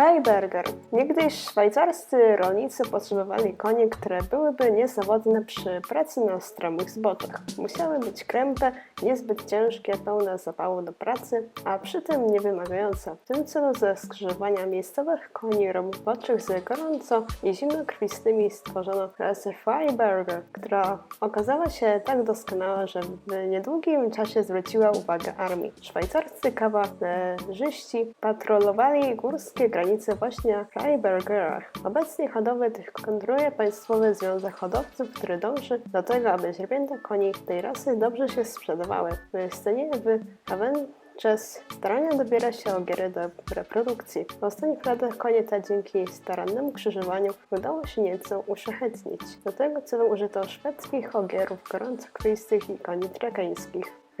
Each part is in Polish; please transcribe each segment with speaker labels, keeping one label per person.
Speaker 1: Freiberger. Niegdyś szwajcarscy rolnicy potrzebowali koni, które byłyby niezawodne przy pracy na stromych zboczach. Musiały być krępe, niezbyt ciężkie, pełne zapału do pracy, a przy tym nie wymagające. W tym celu ze skrzyżowania miejscowych koni roboczych z gorąco i zimnokrwistymi stworzono klasę Freiberger, która okazała się tak doskonała, że w niedługim czasie zwróciła uwagę armii. Szwajcarscy kawalerzyści patrolowali górskie granice właśnie Freibergera. Obecnie hodowlę tych kontroluje Państwowy Związek Hodowców, który dąży do tego, aby źrebięta koni tej rasy dobrze się sprzedawały. W scenie w Avenches starania dobiera się ogiery do reprodukcji. W ostatnich latach konie te dzięki starannemu krzyżowaniu udało się nieco uszlachetnić. Do tego celu użyto szwedzkich ogierów gorącokrwistych i koni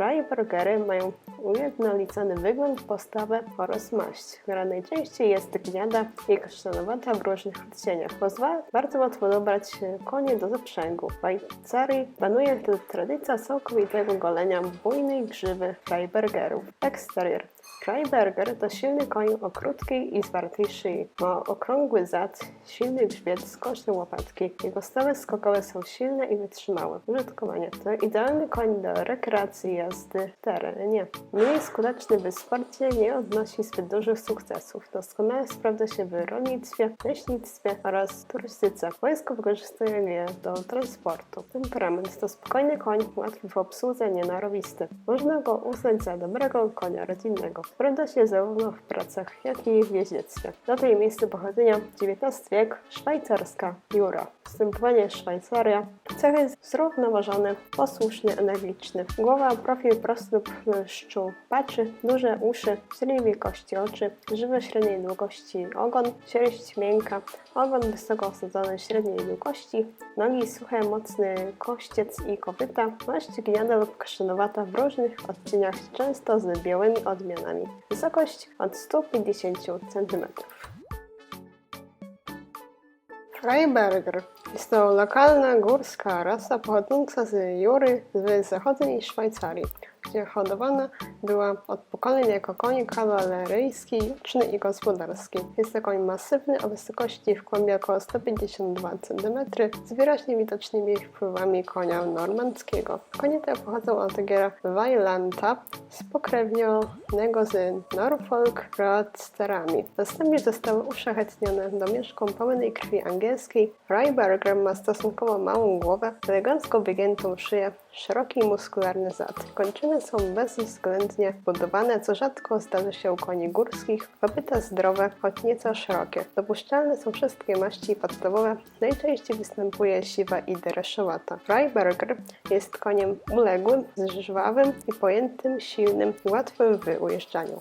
Speaker 1: trakeńskich. Freiburgery mają ujednolicony wygląd, postawę oraz maść, która najczęściej jest gniada i kasztanowata w różnych odcieniach. Pozwala bardzo łatwo dobrać konie do zaprzęgu. W Szwajcarii panuje tu tradycja całkowitego golenia bujnej grzywy Freiburgerów. Eksterior Freiberger to silny koń o krótkiej i zwartej szyi. Ma okrągły zad, silny grzbiet, skoczne łopatki. Jego stawy skokowe są silne i wytrzymałe. Użytkowanie to idealny koń do rekreacji w terenie. Mniej skuteczny w sporcie nie odnosi zbyt dużych sukcesów. Doskonale sprawdza się w rolnictwie, leśnictwie oraz turystyce. Wojsko wykorzystuje je do transportu. Temperament to spokojny koń, łatwy w obsłudze, nienarowisty. Można go uznać za dobrego konia rodzinnego. Sprawdza się zarówno w pracach, jak i w jeździectwie. Dato i miejsce pochodzenia XIX wiek, szwajcarska Jura. Wstępowanie Szwajcaria. Cechy zrównoważone, posłusznie energiczny. Głowa, profil prosty lub szczupaczy, duże uszy, średniej wielkości oczy, żywe średniej długości ogon, sierść miękka, ogon wysoko osadzony średniej długości, nogi suche, mocny kościec i kopyta, maść gniada lub kasztanowata w różnych odcieniach, często z białymi odmianami. Wysokość od 150 cm. Freiberger jest to lokalna górska rasa pochodząca z Jury z zachodniej Szwajcarii, gdzie hodowana była od pokoleń jako koń kawaleryjski, juczny i gospodarski. Jest to koń masywny o wysokości w kłębie około 152 cm z wyraźnie widocznymi wpływami konia normandzkiego. Konie te pochodzą od giera Weilanta spokrewnionego z Norfolk Roadsterami. Następnie zostały uszlachetnione domieszką pełnej krwi angielskiej. Freiberger ma stosunkowo małą głowę, elegancko wygiętą szyję, szeroki muskularny zad. Kończyny są bezwzględnie budowane, co rzadko zdarza się u koni górskich. Kopyta zdrowe, choć nieco szerokie. Dopuszczalne są wszystkie maści podstawowe. Najczęściej występuje siwa i dereszowata. Freiberger jest koniem uległym, żwawym i pojętym, silnym i łatwym w ujeżdżaniu.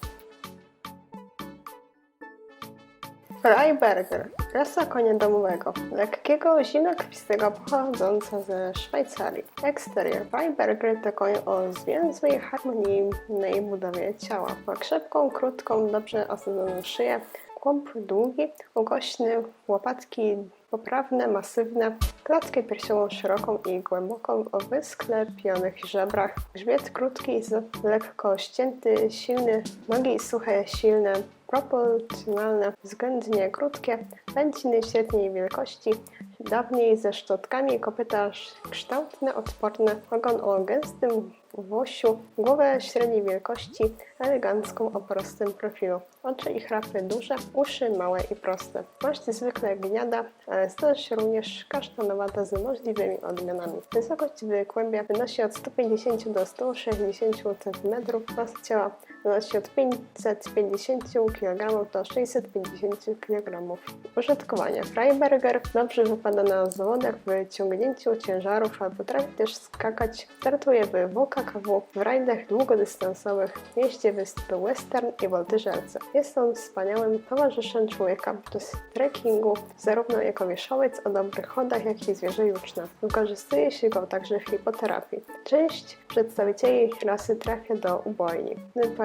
Speaker 1: Freiberger, rasa konia domowego, lekkiego, zimnokrwistego, pochodząca ze Szwajcarii. Eksterior Freiberger to koń o zwięzłej, harmonijnej budowie ciała. Ma krzepką, krótką, dobrze osadzoną szyję, kłąb długi, ugośny, łopatki poprawne, masywne, klatkę piersiową szeroką i głęboką o wysklepionych żebrach, grzbiet krótki, lekko ścięty, silny, nogi suche, silne, proporcjonalne, względnie krótkie, pęciny średniej wielkości, dawniej ze szczotkami, kopyta kształtne, odporne, ogon o gęstym włosiu, głowę średniej wielkości, elegancką o prostym profilu, oczy i chrapy duże, uszy małe i proste. Maść zwykle gniada, ale się również kasztanowata z możliwymi odmianami. Wysokość w kłębie wynosi od 150 do 160 cm, masa ciała wynosi od 550 kg do 650 kg. Użytkowanie. Freiberger dobrze wypada na zawodach w ciągnięciu ciężarów, ale potrafi też skakać. Startuje w WKKW, w rajdach długodystansowych, jeździe wyspy western i woltyżerce. Jest on wspaniałym towarzyszem człowieka podczas trekkingu, zarówno jako wierzchołec o dobrych chodach, jak i zwierzę juczne. Wykorzystuje się go także w hipoterapii. Część przedstawicieli rasy trafia do ubojni.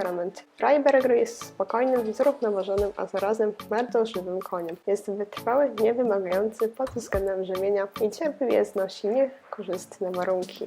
Speaker 1: Temperament. Freiberger jest spokojnym, zrównoważonym, a zarazem bardzo żywym koniem. Jest wytrwały, niewymagający pod względem żywienia i cierpliwie znosi niekorzystne warunki.